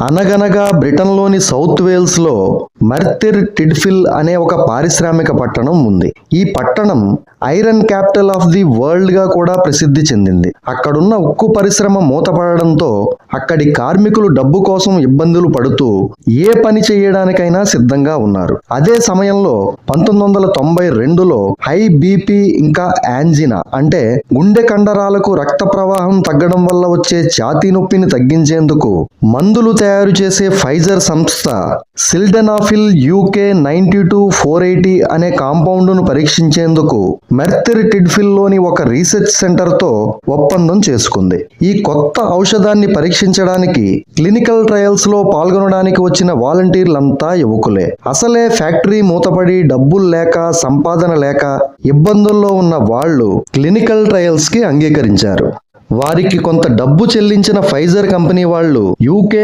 అనగనగా బ్రిటన్లోని సౌత్ వేల్స్లో మర్తిర్ టిడ్ఫిల్ అనే ఒక పారిశ్రామిక పట్టణం ఉంది. ఈ పట్టణం ఐరన్ క్యాపిటల్ ఆఫ్ ది వరల్డ్గా కూడా ప్రసిద్ధి చెందింది. అక్కడున్న ఉక్కు పరిశ్రమ మూతపడడంతో అక్కడి కార్మికులు డబ్బు కోసం ఇబ్బందులు పడుతూ ఏ పని చేయడానికైనా సిద్ధంగా ఉన్నారు. అదే సమయంలో పంతొమ్మిది వందల తొంభై రెండులో హై బీపీ ఇంకా యాంజినా అంటే గుండె కండరాలకు రక్త ప్రవాహం తగ్గడం వల్ల వచ్చే ఛాతీ నొప్పిని తగ్గించేందుకు మందులు తయారు చేసే ఫైజర్ సంస్థ sildenafil UK ninety two four eighty అనే కాంపౌండ్ను పరీక్షించేందుకు మెర్తిర్ టిడ్ఫిల్లోని ఒక రీసెర్చ్ సెంటర్తో ఒప్పందం చేసుకుంది. ఈ కొత్త ఔషధాన్ని పరీక్షించడానికి క్లినికల్ ట్రయల్స్లో పాల్గొనడానికి వచ్చిన వాలంటీర్లంతా యువకులే. అసలే ఫ్యాక్టరీ మూతపడి డబ్బులు లేక సంపాదన లేక ఇబ్బందుల్లో ఉన్న వాళ్ళు క్లినికల్ ట్రయల్స్కి అంగీకరించారు. వారికి కొంత డబ్బు చెల్లించిన ఫైజర్ కంపెనీ వాళ్ళు యూకే